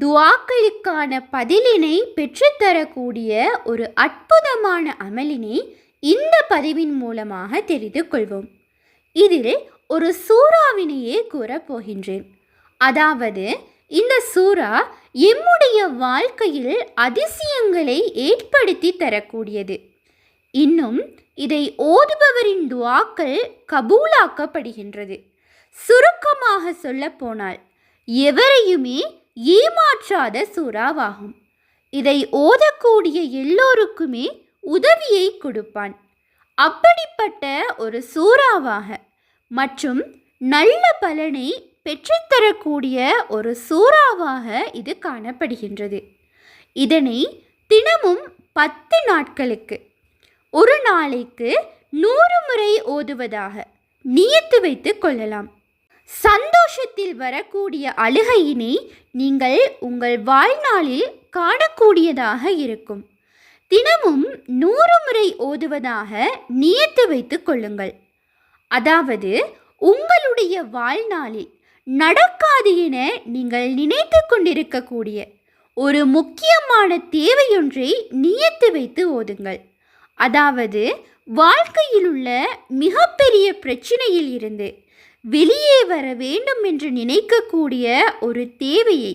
துவாக்களுக்கான பதிலினை பெற்றுத்தரக்கூடிய ஒரு அற்புதமான அமலினை இந்த பதிவின் மூலமாக தெரிந்து கொள்வோம். இதில் ஒரு சூறாவினையே கூறப் போகின்றேன். அதாவது இந்த சூறா எம்முடைய வாழ்க்கையில் அதிசயங்களை ஏற்படுத்தி தரக்கூடியது. இன்னும் இதை ஓதுபவரின் துவாக்கள் கபூலாக்கப்படுகின்றது. சுருக்கமாக சொல்லப்போனால் எவரையுமே ஏமாற்றாத சூறாவாகும். இதை ஓதக்கூடிய எல்லோருக்குமே உதவியை கொடுப்பான். அப்படிப்பட்ட ஒரு சூறாவாக மற்றும் நல்ல பலனை பெற்றுத்தரக்கூடிய ஒரு சூறாவாக இது காணப்படுகின்றது. இதனை தினமும் பத்து நாட்களுக்கு ஒரு நாளைக்கு நூறு முறை ஓதுவதாக நியத்து வைத்து கொள்ளலாம். சந்தோஷத்தில் வரக்கூடிய அழுகையினை நீங்கள் உங்கள் வாழ்நாளில் காணக்கூடியதாக இருக்கும். தினமும் நூறு முறை ஓதுவதாக நியத்து வைத்து கொள்ளுங்கள். அதாவது உங்களுடைய வாழ்நாளில் நடக்காது என நீங்கள் நினைத்து கொண்டிருக்கக்கூடிய ஒரு முக்கியமான தேவையொன்றை நியத்து வைத்து ஓதுங்கள். அதாவது வாழ்க்கையில் உள்ள மிகப்பெரிய பிரச்சனையில் இருந்து வெளியே வர வேண்டும் என்று நினைக்கக்கூடிய ஒரு தேவையை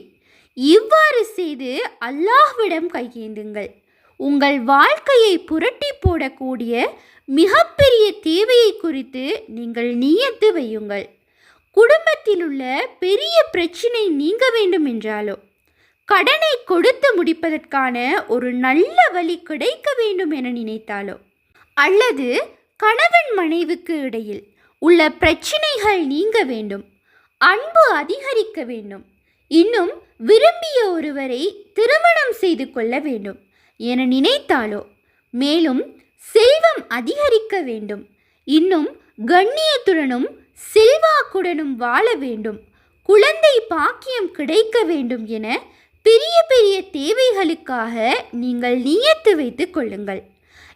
இவ்வாறு செய்து அல்லாஹ்விடம் கையேந்துங்கள். உங்கள் வாழ்க்கையை புரட்டி போடக்கூடிய மிகப்பெரிய தேவையை குறித்து நீங்கள் நியத்து வையுங்கள். குடும்பத்தில் உள்ள பெரிய பிரச்சனை நீங்க வேண்டும் என்றாலோ கடனை கொடுத்து முடிப்பதற்கான ஒரு நல்ல வழி கிடைக்க வேண்டும் என நினைத்தாலோ அல்லது கணவன் மனைவுக்கு இடையில் உள்ள பிரச்சினைகள் நீங்க வேண்டும். அன்பு அதிகரிக்க வேண்டும். இன்னும் விரும்பிய ஒருவரை திருமணம் செய்து கொள்ள வேண்டும் என நினைத்தாலோ. மேலும் செல்வம் அதிகரிக்க வேண்டும். இன்னும் கண்ணியத்துடனும் செல்வாக்குடனும் வாழ வேண்டும். குழந்தை பாக்கியம் கிடைக்க வேண்டும் என பெரிய பெரிய தேவைகளுக்காக நீங்கள் நியத்து வைத்து கொள்ளுங்கள்.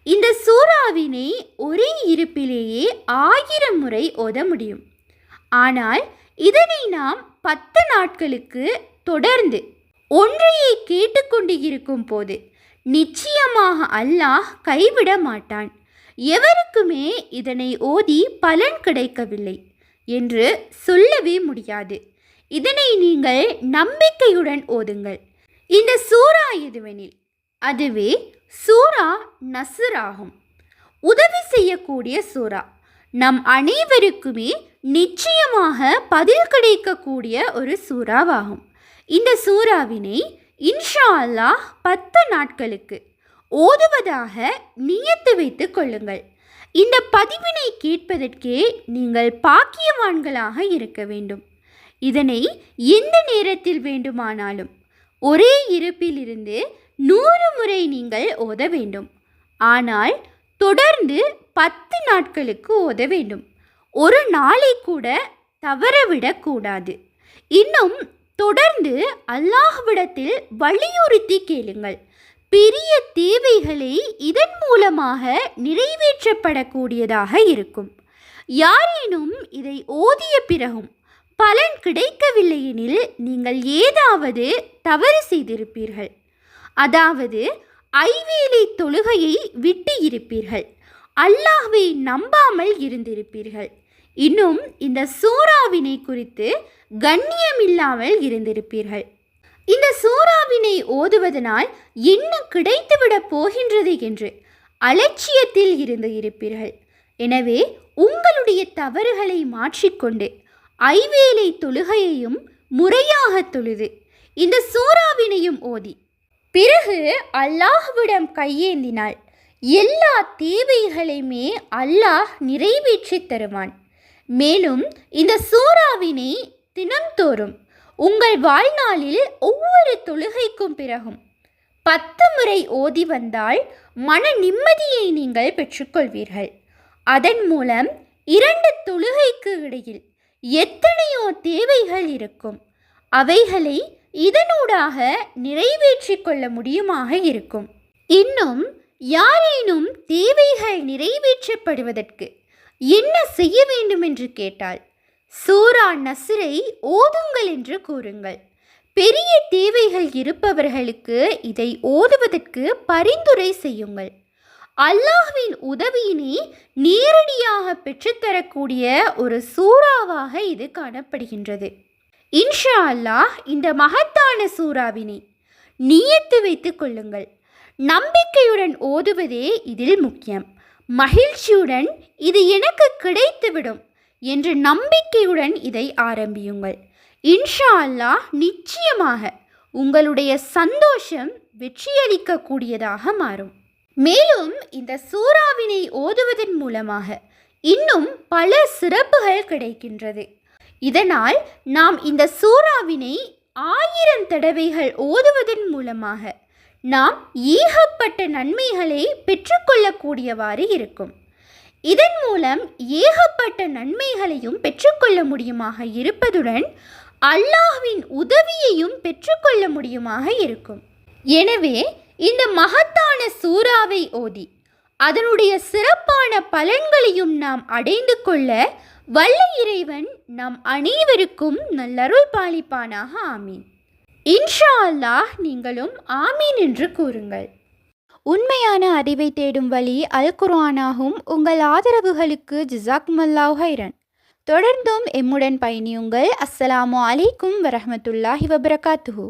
இந்த சூறாவினை ஒரே இருப்பிலேயே ஆயிரம் முறை ஓத முடியும். ஆனால் இதனை நாம் பத்து நாட்களுக்கு தொடர்ந்து ஒன்றையே கேட்டுக்கொண்டு இருக்கும் போது நிச்சயமாக அல்லாஹ் கைவிட மாட்டான். எவருக்குமே இதனை ஓதி பலன் கிடைக்கவில்லை என்று சொல்லவே முடியாது. இதனை நீங்கள் நம்பிக்கையுடன் ஓதுங்கள். இந்த சூறா எதுவெனில்? அதுவே சூரா நசுராகும். உதவி செய்யக்கூடிய சூறா. நம் அனைவருக்குமே நிச்சயமாக பதில் கிடைக்கக்கூடிய ஒரு சூறாவாகும். இந்த சூறாவினை இன்ஷா அல்லாஹ் பத்து நாட்களுக்கு ஓதுவதாக நியத்து வைத்து கொள்ளுங்கள். இந்த பதிவினை கேட்பதற்கே நீங்கள் பாக்கியவான்களாக இருக்க வேண்டும். இதனை எந்த நேரத்தில் வேண்டுமானாலும் ஒரே இருப்பிலிருந்து நூறு முறை நீங்கள் ஓத வேண்டும். ஆனால் தொடர்ந்து பத்து நாட்களுக்கு ஓத வேண்டும். ஒரு நாளை கூட தவறவிடக்கூடாது. இன்னும் தொடர்ந்து அல்லாஹ்விடத்தில் வலியுறுத்தி கேளுங்கள். பெரிய தேவைகளை இதன் மூலமாக நிறைவேற்றப்படக்கூடியதாக இருக்கும். யாரேனும் இதை ஓதிய பிறகும் பலன் கிடைக்கவில்லை எனில் நீங்கள் ஏதாவது தவறு செய்திருப்பீர்கள். அதாவது ஐவேலை தொழுகையை விட்டு இருப்பீர்கள் அல்லாஹ்வை நம்பாமல் இருந்திருப்பீர்கள். இன்னும் இந்த சூறாவினை குறித்து கண்ணியமில்லாமல் இருந்திருப்பீர்கள். இந்த சூறாவினை ஓதுவதனால் என்ன கிடைத்துவிடப் போகின்றது என்று அலட்சியத்தில் இருந்து இருப்பீர்கள். எனவே உங்களுடைய தவறுகளை மாற்றிக்கொண்டு ஐவேலை தொழுகையையும் முறையாக தொழுது இந்த சூறாவினையும் ஓதி பிறகு அல்லாஹ்விடம் கையேந்தினாள். எல்லா தேவைகளையுமே அல்லாஹ் நிறைவேற்றி தருவான். மேலும் இந்த சூறாவினை தினம்தோறும் உங்கள் வாழ்நாளில் ஒவ்வொரு தொழுகைக்கும் பிறகும் பத்து முறை ஓதி வந்தால் மன நிம்மதியை நீங்கள் பெற்றுக்கொள்வீர்கள். அதன் மூலம் இரண்டு தொழுகைக்கு இடையில் எத்தனையோ தேவைகள் இருக்கும். அவைகளை இதனூடாக நிறைவேற்றிக் கொள்ள முடியுமாக இருக்கும். இன்னும் யாரேனும் தேவைகள் நிறைவேற்றப்படுவதற்கு என்ன செய்ய வேண்டும் என்று கேட்டால் சூரா நசிரை ஓதுங்கள் என்று கூறுங்கள். பெரிய தேவைகள் இருப்பவர்களுக்கு இதை ஓதுவதற்கு பரிந்துரை செய்யுங்கள். அல்லாஹ்வின் உதவியினை நேரடியாக பெற்றுத்தரக்கூடிய ஒரு சூறாவாக இது காணப்படுகின்றது. இன்ஷா அல்லாஹ் இந்த மகத்தான சூறாவினை நியத்து வைத்து கொள்ளுங்கள். நம்பிக்கையுடன் ஓதுவதே இதில் முக்கியம். மகிழ்ச்சியுடன் இது எனக்கு கிடைத்துவிடும் என்ற நம்பிக்கையுடன் இதை ஆரம்பியுங்கள். இன்ஷா அல்லாஹ் நிச்சயமாக உங்களுடைய சந்தோஷம் வெற்றியளிக்கக்கூடியதாக மாறும். மேலும் இந்த சூறாவினை ஓதுவதன் மூலமாக இன்னும் பல சிறப்புகள் கிடைக்கின்றது. இதனால் நாம் இந்த சூறாவினை ஆயிரம் தடவைகள் ஓதுவதன் மூலமாக நாம் ஏகப்பட்ட நன்மைகளை பெற்றுக்கொள்ளக்கூடியவாறு இருக்கும். இதன் மூலம் ஏகப்பட்ட நன்மைகளையும் பெற்றுக்கொள்ள முடியுமாக இருப்பதுடன் அல்லாஹ்வின் உதவியையும் பெற்றுக்கொள்ள முடியுமாக இருக்கும். எனவே இந்த மகத்தான சூறாவை ஓதி அதனுடைய சிறப்பான பலன்களையும் நாம் அடைந்து கொள்ள வல்ல இறைவன் நம் அனைவருக்கும் நல்லருள் பாலிப்பானாக ஆமீன். இன்ஷா அல்லாஹ் நீங்களும் ஆமீன் என்று கூறுங்கள். உண்மையான அறிவை தேடும் வழி அல் குர்ஆனாகும். உங்கள் ஆதரவுகளுக்கு ஜிசாக் மல்லாஹ் ஹைரன் தொடர்ந்தும் எம்முடன் பயணியுங்கள். அஸ்ஸலாமு அலைக்கும் வரமத்துல்லாஹி வபரகாத்துஹூ.